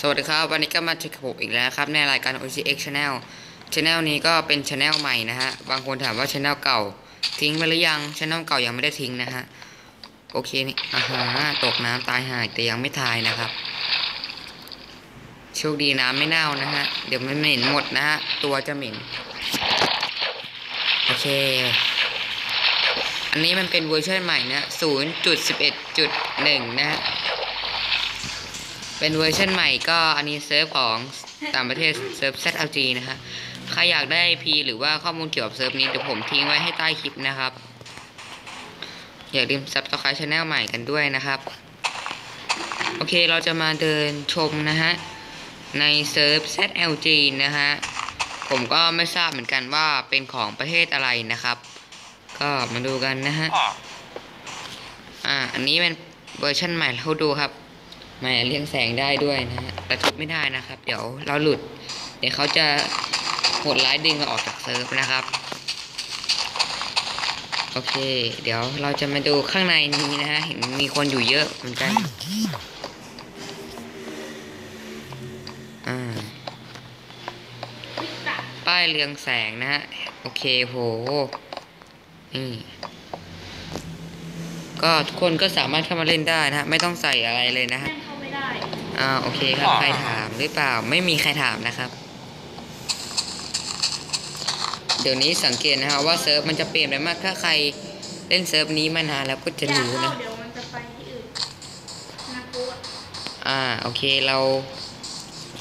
สวัสดีครับ วันนี้ก็มาเจอกับผมอีกแล้วครับในรายการ OCX Channel Channel นี้ก็เป็น Channel ใหม่นะฮะ บางคนถามว่า Channel เก่า ทิ้งไปหรือยัง Channel เก่ายังไม่ได้ทิ้งนะฮะ โอเคนี่อ่าฮะตกน้ำตายหายแต่ยังไม่ตายนะครับ โชคดีน้ำไม่เน่านะฮะ เดี๋ยวมันเหม็นหมดนะฮะ ตัวจะเหม็น โอเค อันนี้มันเป็นเวอร์ชันใหม่นะ0.11.1นะฮะ เป็นเวอร์ชันใหม่ก็อันนี้เซิร์ฟของต่างประเทศเซิร์ฟ ZLG นะฮะใครอยากได้พีหรือว่าข้อมูลเกี่ยวกับเซิร์ฟนี้เดี๋ยวผมทิ้งไว้ให้ใต้คลิปนะครับ อย่าลืม subscribe channel ใหม่กันด้วยนะครับ โอเคเราจะมาเดินชมนะฮะ ในเซิร์ฟ ZLG นะฮะ ผมก็ไม่ทราบเหมือนกันว่าเป็นของประเทศอะไรนะครับ ก็มาดูกันนะฮะ อ่า อันนี้เป็นเวอร์ชันใหม่เราดูครับ ม่เรียงแสงได้ด้วยนะฮะแต่ทุบไม่ได้นะครับ เดี๋ยวเราหลุด เดี๋ยวเขาจะโหดร้ายดึงเราออกจากเซิร์ฟนะครับ โอเค เดี๋ยวเราจะมาดูข้างในนี้นะฮะ เห็นมีคนอยู่เยอะเหมือนกันอ่าป้ายเรืองแสงนะฮะ โอเคโหนี่ก็ทุกคนก็สามารถเข้ามาเล่นได้นะฮะ ไม่ต้องใส่อะไรเลยนะฮะ อ่าโอเคครับ ใครถามหรือเปล่าไม่มีใครถามนะครับ เดี๋ยวนี้สังเกตนะฮะว่าเซิร์ฟมันจะเปลี่ยนไปมากถ้าใครเล่นเซิร์ฟนี้มานานแล้วก็จะอย่ารู้เข้านะเดี๋ยวมันจะไปที่อื่นน่ากลัวอ่าโอเคเรา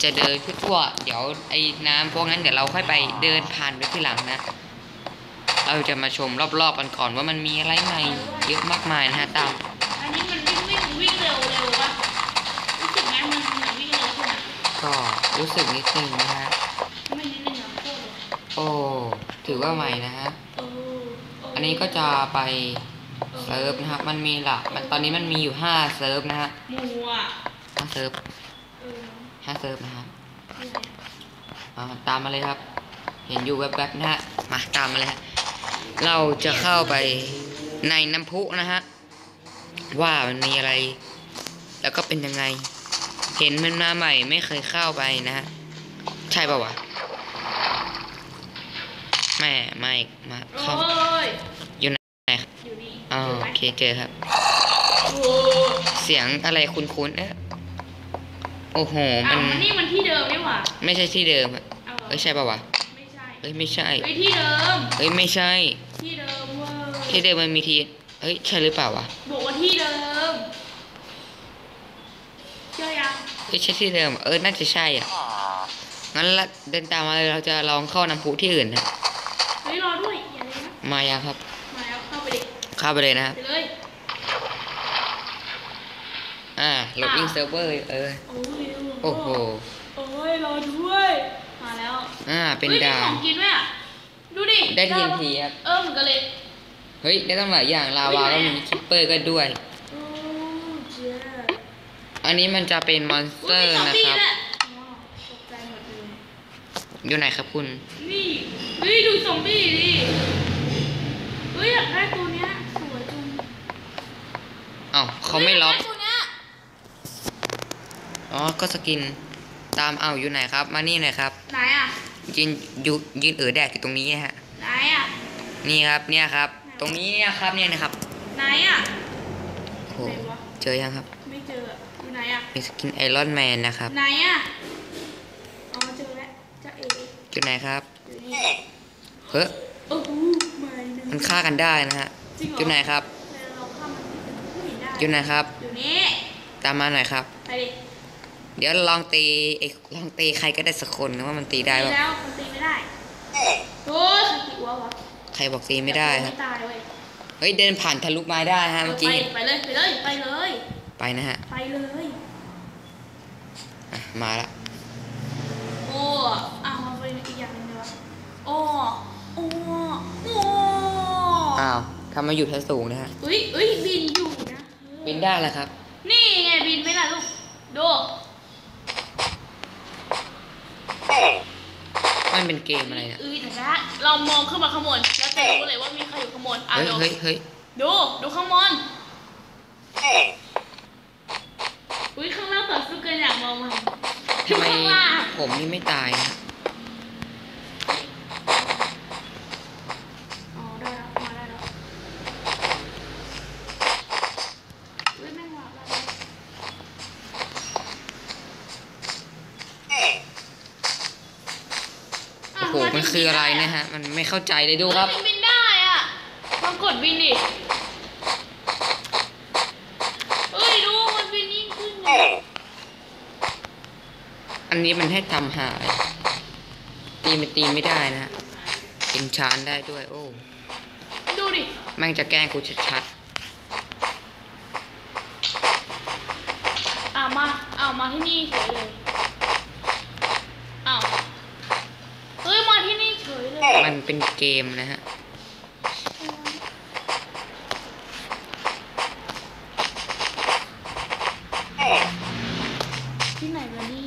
จะเดินทั่วๆเดี๋ยวไอ้น้ำพวกนั้นเดี๋ยวเราค่อยไปเดินผ่านไปที่หลังนะเราจะมาชมรอบๆกันก่อนว่ามันมีอะไรใหม่เยอะมากมายนะฮะตาม อันนี้มันวิ่งวิ่งวิ่งเร็วเร็ว ก็รู้สึกนิดนึงนะฮะ ไม่นิดนึงอะโคตรเลยโอ้ ถือว่าใหม่นะฮะเออเอันนี้ก็จะไปเซิร์ฟนะครับ มันมีหลักมันตอนนี้มันมีอยู่ห้าเซิร์ฟนะฮะหมูอะห้าเซิร์ฟเออห้าเซิร์ฟนะครับนี่ไงอ่าตามมาเลยครับ เห็นอยู่แวบๆนะฮะ มาตามมาเลยฮะ เราจะเข้าไปในน้ำพุนะฮะ ว่ามันมีอะไร แล้วก็เป็นยังไง เห็นมันมาใหม่ไม่เคยเข้าไปนะฮะใช่ป่าวะแม่ไม่มาโอ้เข้ายอยู่ไหนครับอยู่นี่อ๋ออยู่ไหมโอเคเจอครับโอ้เสียงอะไรคุ้นๆเอ๊ะโอ้โหอ้ามัวนมันนี่มันที่เดิมนี่หว่าไม่ใช่ที่เดิมอะเอาเหรอเอ้ยใช่ป่าวะไม่ใช่เอ้ยไม่ใช่เฮ้ยที่เดิมเอ้ยไม่ใช่ ที่เดิมเว้ยที่เดิมมันมีทีเอ้ยใช่หรือเปล่าวะบอกว่าที่เดิม เชื่อยังเอ้ยใช่ที่เดิมอะเออน่าจะใช่อะงั้นละเดินตามมาเลยเราจะลองเข้าน้ำพุที่อื่นนะเฮ้ยรอด้วยอย่าเลยนะมายังครับ มาแล้วเข้าไปดิเข้าไปเลยนะครับไปเลยอ่าโหลดอิงเซิร์ฟเวอร์เออโอ้ยโอ้โหโอ้ยรอด้วยมาแล้วอ่าเป็นฮ้ยดาขวองกินไหมอะดูดิได้ TNT ครับเออเหมือนกันเลยเฮ้ยได้ตั้งหลายอย่างลาวาก็มีคิปเปอร์ก็ด้วยโอ้เจ้า อันนี้มันจะเป็นมอนสเตอร์นะครับอ๋อตกใจหมดเลยอยู่ไหนครับคุณ นี่เฮ้ยดูซอมบี้ดิเฮ้ยอยากได้ตัวเนี้ยสวยจังอ้าวเขาไม่ล็อก ฮ้ยยาตัวเนี้ยอ๋อ ก็สกิน ตามเอาอยู่ไหนครับ มานี่หน่อยครับ ไหนอะยืนอยูยืนเอ๋อแดกอยู่ตรงนี้นะฮะ ไหนอะนี่ครับ เนี่ยครับ ตรงนี้เนี่ยครับ เนี่ยนะครับไหนอะโอ้โหไหนวะเจอยังครับ ไม่เจออะอยู่ ไหนอะมีสกินไอรอนแมนนะครับ ไหนอะอ๋อเจอแล้วจะเอ๋อยู่ไหนครับอยู่นี่เฮ้ยโอ้โหไม่นะมันฆ่ากันได้นะฮะจริงเหรออยู่ไหนครับแต่เราข้ามมันไม่เห็นได้อยู่ไหนครับอยู่นี่ตามมาหน่อยครับไปดิเดี๋ยวลองตีไอ้ลองตีใครก็ได้สักคนนะว่ามันตีได้ตีป่ะแล้วมันตีไม่ได้โอ้ยใครตีวะวะใครบอกตีไม่ได้ครับไม่ตายเว้ยเฮ้ยเดินผ่านทะลุไม้ได้ฮะเมื่อกี้ไปไปเลยไปเลยไปเลย ไปนะฮะ ไปเลยอะมาละโอ้อ้าวมันเป็นอีกอย่างหนึงเลยวะโอ้โอ้โอ้อ้าวทำมาอยู่ชั้นสูงนะฮะ อุ้ยอุ้ยบินอยู่นะบินได้แล้วครับ นี่ไงบินไหม่ล่ะลูกดูมันเป็นเกมอะไรเนี่ยเอ้ยแต่ละเรามองขึ้นมาข้างบนแล้วจะรู้เลยว่ามีใครอยู่ข้างบนอะเฮ้ยดูเฮ้ยเฮ้ยดูดูข้างบนอุ้ ยข้างล่างต่อสู้กันอยางมองมันทำไมผมนี่ไม่ตายนะอ๋อได้แล้วมาได้แล้วเฮ้ยแม่งวาบแล้วโอ้โหมันคืออะไรเนะฮะ มันไม่เข้าใจเลยดูครับ มันบินได้อะลองกดบินดิเอ้ยดูมันบินยิ่งขึ้นเลย อันนี้มันให้ทำหาย ตีมันตีไม่ได้นะฮะเป็นชานได้ด้วย โอ้ ดูดิ แม่งจะแกล้งกูชัดอ่ามา เอามาที่นี่เฉยเลย เอาเฮ้ย มาที่นี่เฉยเลยๆมันเป็นเกมนะฮะ ที่ไหนวะนี่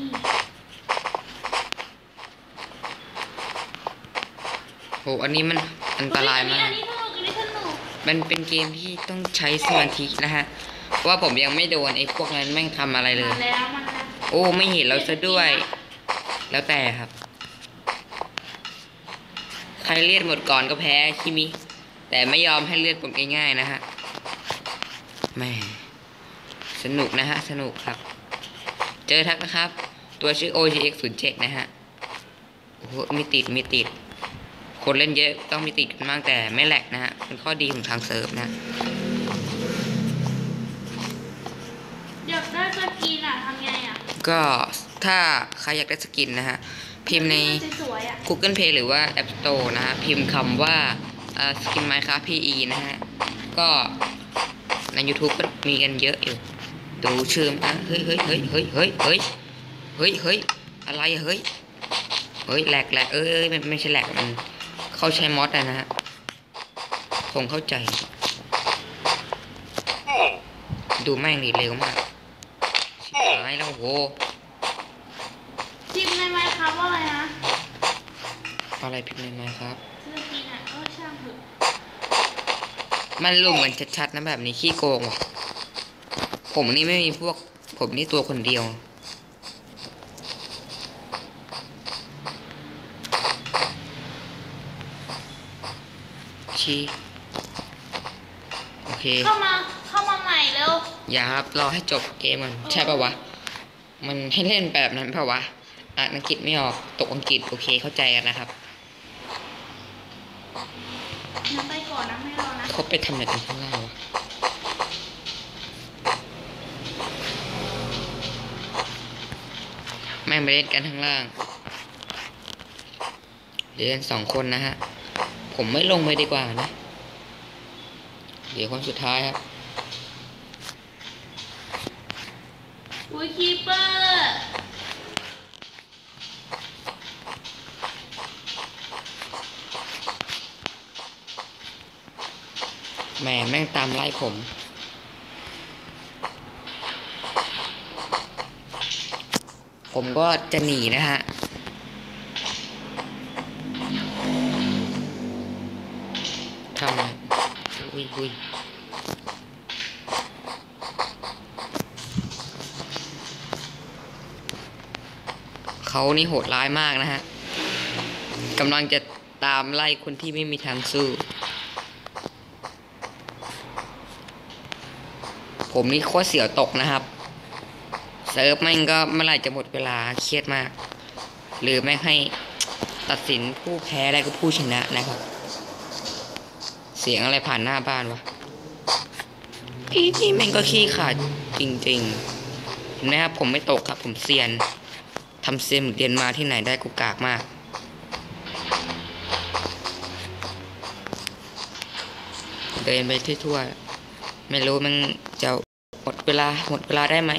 โห อันนี้มันอันตรายมากอันนี้สนุกอันนี้สนุกมันเป็นเกมที่ต้องใช้สมาธินะฮะ เพราะว่าผมยังไม่โดนไอ้พวกนั้นแม่งทำอะไรเลยมาแล้วมาแล้วโอ้ไม่เห็นเราซะด้วย แล้วแต่ครับ ใครเลือดหมดก่อนก็แพ้คิมิ แต่ไม่ยอมให้เลือดผมง่ายๆนะฮะแหม่สนุกนะฮะ สนุกครับ เจอทักนะครับ ตัวชื่อ OGX 0 7 นะฮะ โอ้โหมีติดมีติด คนเล่นเยอะต้องมีติดกันบ้างแต่ไม่แหลกนะฮะเป็นข้อดีของทางเซิร์ฟนะอยากได้สกินอะทำไงอะก็ถ้าใครอยากได้สกินนะฮะพิมพ์ใน สวยๆอะ Google Play หรือว่า App Store นะฮะพิมพ์คำว่าสกินไมค์ครับ PE นะฮะก็ใน YouTube ก็มีกันเยอะอยู่ดูชื่อมาเฮ้ยเฮ้ยเฮ้ยเฮ้ยเฮ้ยเฮ้ยเฮ้ยเฮ้ยอะไรอะเฮ้ยเฮ้ยแหลกแหลกเอ้ยไม่ไม่ใช่แหลกมัน เขาใช้มอสอะนะฮะคงเข้าใจ ดูแม่งดีเร็วมากชิบหายแล้วโหพิมพ์ในไมค์ครับว่าอะไรนะอะไรพิมพ์ในไมค์ครับสกินอะเออช่างเถอะมันลุมเหมือนชัดๆนะแบบนี้ขี้โกงว่ะผมนี่ไม่มีพวก ผมนี่ตัวคนเดียว ชี้โอเค เข้ามาเข้ามาใหม่เร็วอย่าครับรอให้จบเกมก่อนใช่ปะวะ มันให้เล่นแบบนั้นปะวะอ่านอังกฤษไม่ออกตกอังกฤษโอเคเข้าใจกันนะครับยังไปก่อนนะไม่รอนะเขาไปทำอะไรกันข้างล่างวะแม่งไปเล่นกันข้างล่างเรียนสองคนนะฮะ ผมไม่ลงไปดีกว่านะ เดี๋ยวคนสุดท้ายครับอุ้ยคีเปอร์แหม่แม่งตามไล่ผม ผมก็จะหนีนะฮะ อุ้ยเขานี่โหดร้ายมากนะฮะกำลังจะตามไล่คนที่ไม่มีทางสู้ ผมนี่โคตรเสียวตกนะครับ เซิร์ฟแม่งก็เมื่อไหร่จะหมดเวลาเครียดมาก หรือไม่ให้ตัดสินผู้แพ้ได้ก็ผู้ชนะนะครับ เสียงอะไรผ่านหน้าบ้านวะพี่นี่แม่งก็ขี้ขาดจริงๆ เห็นไหมครับผมไม่ตกครับผมเซียนทำเซียนเรียนมาที่ไหนได้กูกากมาก เดินไปทั่วๆ ไม่รู้มันจะหมดเวลาหมดเวลาได้ไหม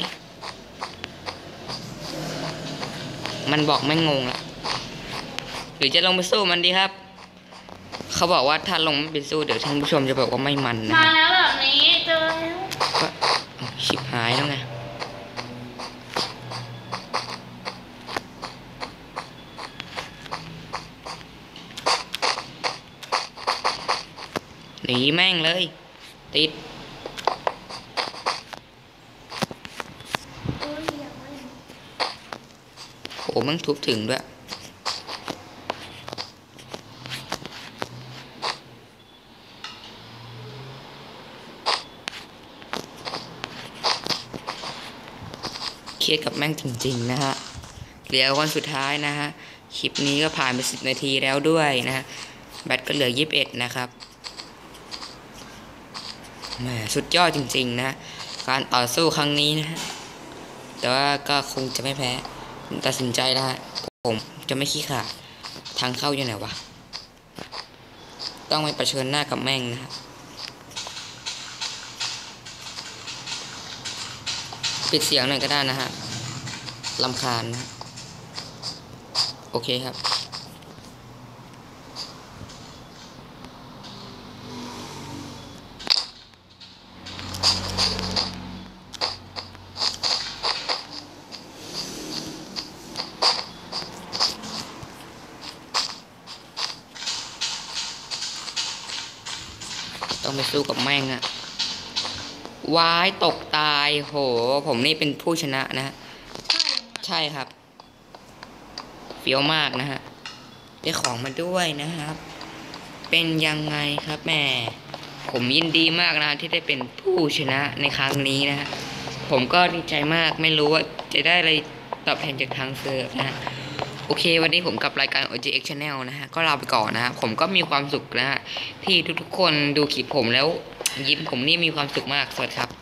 มันบอกไม่งงละหรือจะลงไปสู้มันดีครับ เขาบอกว่าถ้าลงไม่ไปสู้เดี๋ยวท่านผู้ชมจะบอกว่าไม่มันนะมาแล้วแบบนี้เจอแล้วก็ชิบหายแล้วไงหนีแม่งเลย ติดเอ้ยอยากเล่นมันทุบถึงด้วย รียดกับแม่งจริงๆนะฮะเหลือวันสุดท้ายนะฮะคลิปนี้ก็ผ่านไปสิบนาทีแล้วด้วยนะฮะแบตก็เหลือยี่สิบเอ็ดนะครับแหมสุดยอดจริง ๆ นะการต่อสู้ครั้งนี้นะฮะแต่ว่าก็คงจะไม่แพ้ตัดสินใจแล้วฮะผมจะไม่ขี้ขาดทางเข้าอยู่ไหนวะต้องไปเผชิญหน้ากับแม่งนะฮะ ปิดเสียงหน่อยก็ได้นะฮะลำคาญนะโอเคครับ ต้องไปสู้กับแม่งอะ วายตกตาย โห ผมนี่เป็นผู้ชนะนะฮะใช่เหรอใช่ครับ เฟี้ยวมากนะฮะ ได้ของมาด้วยนะครับ เป็นยังไงครับแม่ ผมยินดีมากนะที่ได้เป็นผู้ชนะในครั้งนี้นะฮะ ผมก็ดีใจมากไม่รู้ว่าจะได้อะไรตอบแทนจากทางเซิร์ฟนะฮะโอเค วันนี้ผมกับรายการ OGX Channel นะฮะ ก็ลาไปก่อนนะฮะ ผมก็มีความสุขนะฮะ ที่ทุกๆคนดูคลิปผมแล้ว ยิ้มผมนี่มีความสุขมากสวัสดีครับ